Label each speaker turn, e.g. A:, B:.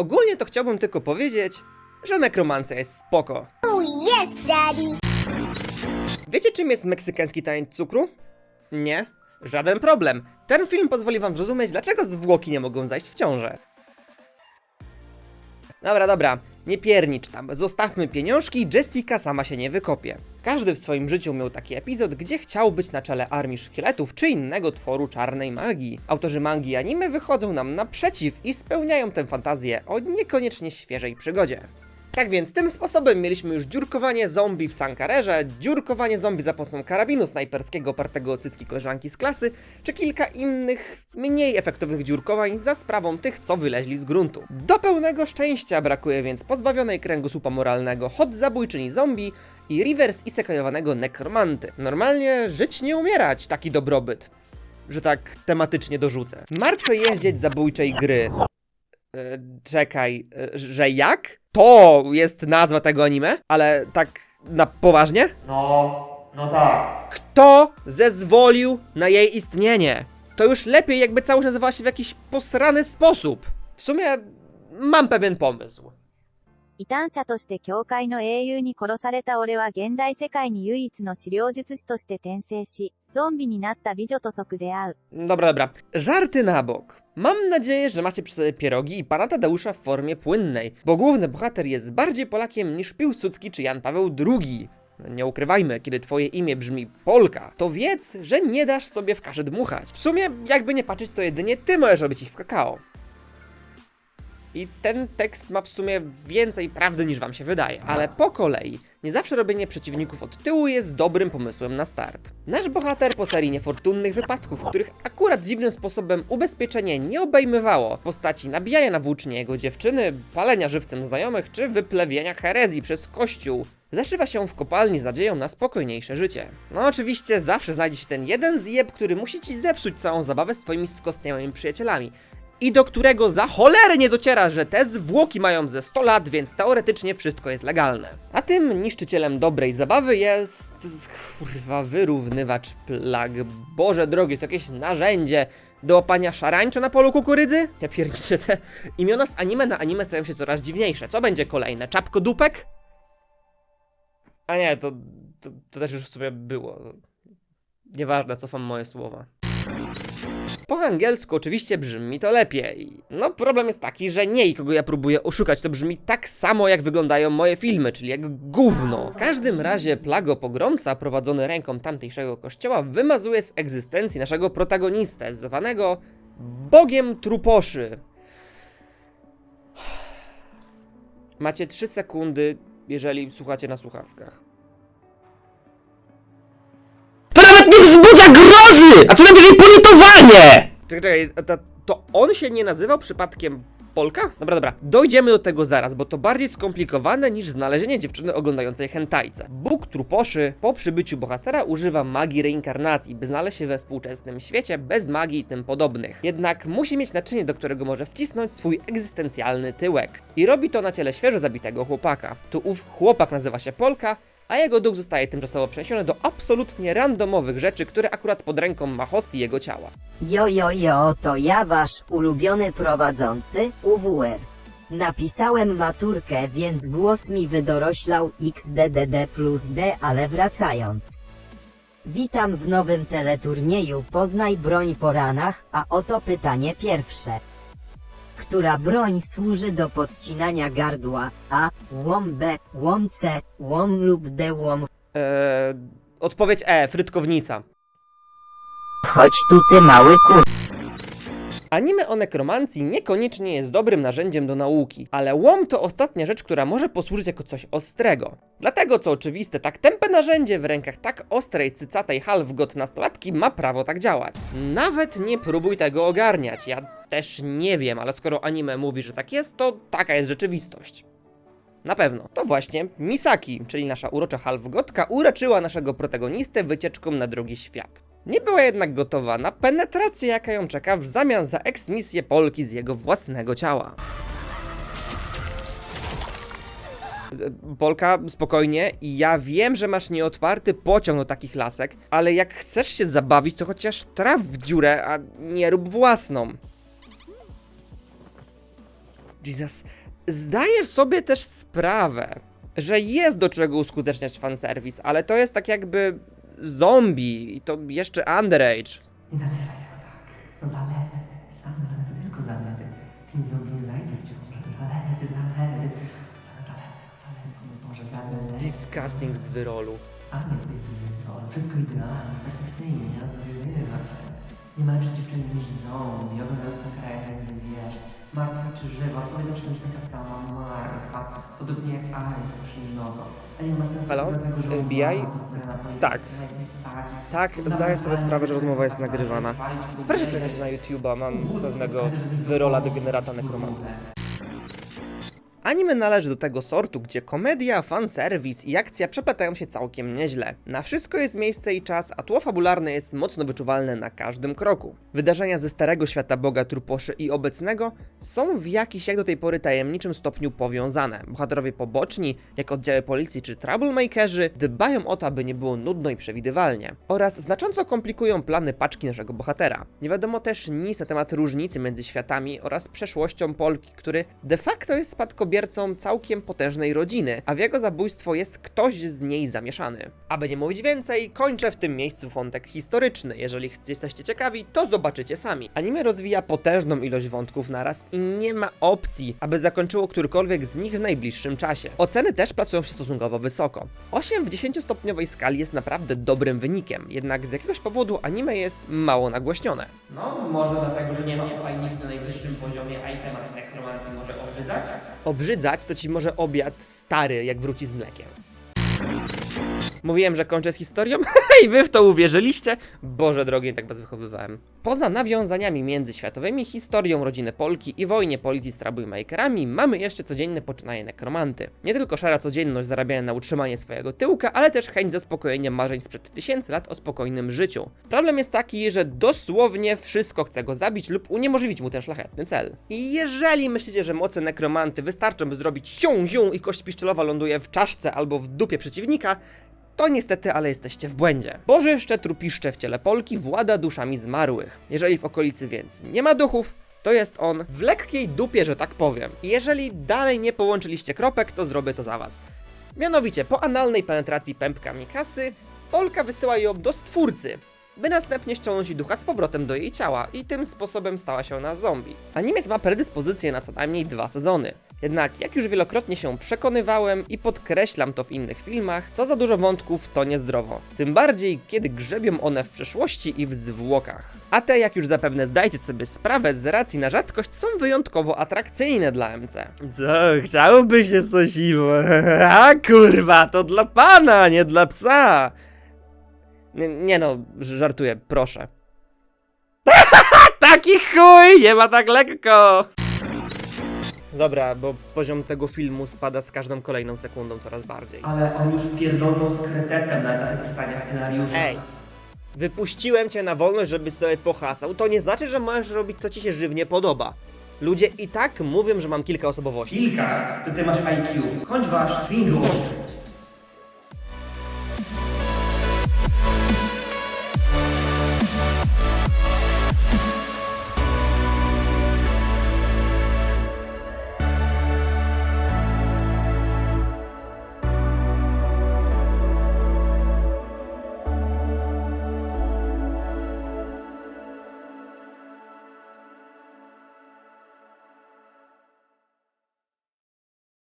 A: Ogólnie to chciałbym tylko powiedzieć, że nekromancja jest spoko.
B: Oh, yes, Daddy.
A: Wiecie czym jest meksykański tańc cukru? Nie? Żaden problem. Ten film pozwoli wam zrozumieć, dlaczego zwłoki nie mogą zajść w ciążę. Dobra, dobra, nie piernicz tam. Zostawmy pieniążki, Jessica sama się nie wykopie. Każdy w swoim życiu miał taki epizod, gdzie chciał być na czele armii szkieletów czy innego tworu czarnej magii. Autorzy mangi anime wychodzą nam naprzeciw i spełniają tę fantazję o niekoniecznie świeżej przygodzie. Tak więc tym sposobem mieliśmy już dziurkowanie zombie w Sankarerze, dziurkowanie zombie za pomocą karabinu snajperskiego opartego o cycki koleżanki z klasy, czy kilka innych, mniej efektownych dziurkowań za sprawą tych, co wyleźli z gruntu. Do pełnego szczęścia brakuje więc pozbawionej kręgosłupa moralnego hot zabójczyni zombie i reverse isekojowanego nekromanty. Normalnie żyć nie umierać, taki dobrobyt. Że tak tematycznie dorzucę. Martwy jeździec zabójczej gry. E, czekaj, e, że jak? To jest nazwa tego anime? Ale tak na poważnie?
C: No, no tak.
A: Kto zezwolił na jej istnienie? To już lepiej, jakby całość nazywała się w jakiś posrany sposób. W sumie mam pewien pomysł.
D: 異端者として教会の英雄に殺された俺は現代世界に唯一の資料術師として転生し、 ゾンビになった美女と即出会う。
A: Dobra, dobra. Żarty na bok. Mam nadzieję, że macie przy sobie pierogi i pana Tadeusza w formie płynnej, bo główny bohater jest bardziej Polakiem niż Piłsudski czy Jan Paweł II. Nie ukrywajmy, kiedy twoje imię brzmi Polka, to wiedz, że nie dasz sobie w kaszę dmuchać. W sumie, jakby nie patrzeć, to jedynie ty możesz robić ich w kakao. I ten tekst ma w sumie więcej prawdy niż wam się wydaje. Ale po kolei, nie zawsze robienie przeciwników od tyłu jest dobrym pomysłem na start. Nasz bohater po serii niefortunnych wypadków, których akurat dziwnym sposobem ubezpieczenie nie obejmowało w postaci nabijania na włócznie jego dziewczyny, palenia żywcem znajomych czy wyplewienia herezji przez kościół, zaszywa się w kopalni z nadzieją na spokojniejsze życie. No oczywiście zawsze znajdzie się ten jeden zjeb, który musi ci zepsuć całą zabawę z twoimi skostniałymi przyjacielami i do którego za cholerę nie dociera, że te zwłoki mają ze 100 lat, więc teoretycznie wszystko jest legalne. A tym niszczycielem dobrej zabawy jest... kurwa, wyrównywacz plag. Boże drogi, to jakieś narzędzie do łapania szarańcza na polu kukurydzy? Ja pierniczę, te imiona z anime na anime stają się coraz dziwniejsze. Co będzie kolejne? Czapkodupek? A nie, to, to, to też już w sumie było. Nieważne, cofam moje słowa. Po angielsku oczywiście brzmi to lepiej. No problem jest taki, że nie i kogo ja próbuję oszukać, to brzmi tak samo jak wyglądają moje filmy, czyli jak gówno. W każdym razie Plago Pogromca prowadzony ręką tamtejszego kościoła wymazuje z egzystencji naszego protagonistę, zwanego Bogiem Truposzy. Macie 3 sekundy, jeżeli słuchacie na słuchawkach.
E: Grozy, a co najwyżej ponietowanie!
A: Czekaj, czekaj, to, to on się nie nazywał przypadkiem Polka? Dobra, dobra, dojdziemy do tego zaraz, bo to bardziej skomplikowane niż znalezienie dziewczyny oglądającej hentajce. Bóg truposzy po przybyciu bohatera używa magii reinkarnacji, by znaleźć się we współczesnym świecie bez magii i tym podobnych. Jednak musi mieć naczynie, do którego może wcisnąć swój egzystencjalny tyłek. I robi to na ciele świeżo zabitego chłopaka. Tu ów chłopak nazywa się Polka, a jego duch zostaje tymczasowo przeniesiony do absolutnie randomowych rzeczy, które akurat pod ręką ma host i jego ciała.
F: Jo, jo, jo, to ja wasz ulubiony prowadzący, UWR. Napisałem maturkę, więc głos mi wydoroślał XDDD plus D, ale wracając. Witam w nowym teleturnieju Poznaj broń po ranach, a oto pytanie pierwsze. Która broń służy do podcinania gardła? A. Łom B, łom C, łom lub D, łom.
A: Eee, odpowiedź E, frytkownica.
F: Chodź tu ty mały kur...
A: Anime o nekromancji niekoniecznie jest dobrym narzędziem do nauki, ale łom to ostatnia rzecz, która może posłużyć jako coś ostrego. Dlatego, co oczywiste, tak tępe narzędzie w rękach tak ostrej, cycatej half-god nastolatki ma prawo tak działać. Nawet nie próbuj tego ogarniać, ja też nie wiem, ale skoro anime mówi, że tak jest, to taka jest rzeczywistość. Na pewno. To właśnie Misaki, czyli nasza urocza halfgotka, uraczyła naszego protagonistę wycieczką na drugi świat. Nie była jednak gotowa na penetrację, jaka ją czeka w zamian za eksmisję Polki z jego własnego ciała. Polka, spokojnie, ja wiem, że masz nieotwarty pociąg do takich lasek, ale jak chcesz się zabawić, to chociaż traf w dziurę, a nie rób własną. Jesus, zdajesz sobie też sprawę, że jest do czego uskuteczniać fanserwis, ale to jest tak jakby zombie i to jeszcze underage.
G: Nie nazywaj tego tak. To zalety. Same zalety, tylko zalety. Ty nie zombie nie zajdzie w ciąży. Zalety, zalety. Same zalety, zalety. Mój Boże, zalety.
A: Disgusting z wyrolu.
G: Sam jesteś zwykły. Wszystko idealnie, perfekcyjnie, nie rozrywa się. Nie ma dziewczyny niż zombie. Oglądał Sakara jak wiesz. Martwa czy żywa, to zawsze będzie taka sama martwa. Podobnie jak. A nie ma sensu
A: Halo?
G: dlatego, że
A: FBI? Tak.
G: tak.
A: Tak, zdaję sobie sprawę, że rozmowa jest nagrywana. Proszę przejechać na YouTube'a, mam pewnego z wyrola degenerata nekromanta. Anime należy do tego sortu, gdzie komedia, fanserwis i akcja przeplatają się całkiem nieźle. Na wszystko jest miejsce i czas, a tło fabularne jest mocno wyczuwalne na każdym kroku. Wydarzenia ze starego świata Boga Truposzy i obecnego są w jakiś jak do tej pory tajemniczym stopniu powiązane. Bohaterowie poboczni, jak oddziały policji czy troublemakerzy, dbają o to, aby nie było nudno i przewidywalnie. Oraz znacząco komplikują plany paczki naszego bohatera. Nie wiadomo też nic na temat różnicy między światami oraz przeszłością Polki, który de facto jest spadkobiercą całkiem potężnej rodziny, a w jego zabójstwo jest ktoś z niej zamieszany. Aby nie mówić więcej, kończę w tym miejscu wątek historyczny. Jeżeli jesteście ciekawi, to zobaczycie sami. Anime rozwija potężną ilość wątków naraz i nie ma opcji, aby zakończyło którykolwiek z nich w najbliższym czasie. Oceny też plasują się stosunkowo wysoko. 8 w 10-stopniowej skali jest naprawdę dobrym wynikiem, jednak z jakiegoś powodu anime jest mało nagłośnione.
C: No, może dlatego, że nie ma fajnych na najwyższym poziomie, a i temat nekromancji może obrzydzać?
A: Obrzydzać to ci może obiad stary, jak wróci z mlekiem. Mówiłem, że kończę z historią? I wy w to uwierzyliście? Boże drogi, tak was wychowywałem. Poza nawiązaniami międzyświatowymi, historią rodziny Polki i wojnie policji z troublemakerami, mamy jeszcze codzienne poczynanie nekromanty. Nie tylko szara codzienność zarabiania na utrzymanie swojego tyłka, ale też chęć zaspokojenia marzeń sprzed tysięcy lat o spokojnym życiu. Problem jest taki, że dosłownie wszystko chce go zabić lub uniemożliwić mu ten szlachetny cel. I jeżeli myślicie, że moce nekromanty wystarczą, by zrobić sią, zią i kość piszczelowa ląduje w czaszce albo w dupie przeciwnika, to niestety, ale jesteście w błędzie. Bożyszcze trupiszcze w ciele Polki włada duszami zmarłych. Jeżeli w okolicy więc nie ma duchów, to jest on w lekkiej dupie, że tak powiem. Jeżeli dalej nie połączyliście kropek, to zrobię to za was. Mianowicie, po analnej penetracji pępkami kasy, Polka wysyła ją do stwórcy, by następnie ściągnąć ducha z powrotem do jej ciała i tym sposobem stała się ona zombie. Animes ma predyspozycję na co najmniej dwa sezony. Jednak jak już wielokrotnie się przekonywałem i podkreślam to w innych filmach, co za dużo wątków to niezdrowo. Tym bardziej, kiedy grzebią one w przeszłości i w zwłokach. A te, jak już zapewne zdajcie sobie sprawę, z racji na rzadkość są wyjątkowo atrakcyjne dla MC. Co, chciałoby się coś A kurwa, to dla pana, nie dla psa! Nie, nie no, żartuję, proszę. Taki chuj, nie ma tak lekko! Dobra, bo poziom tego filmu spada z każdą kolejną sekundą coraz bardziej.
C: Ale on już pierdolnął z kretesem na etapie pisania scenariusza.
A: Ej, wypuściłem cię na wolność, żebyś sobie pohasał, to nie znaczy, że możesz robić co ci się żywnie podoba. Ludzie i tak mówią, że mam kilka osobowości.
C: Kilka, to ty masz IQ. Chodź wasz cringe'u.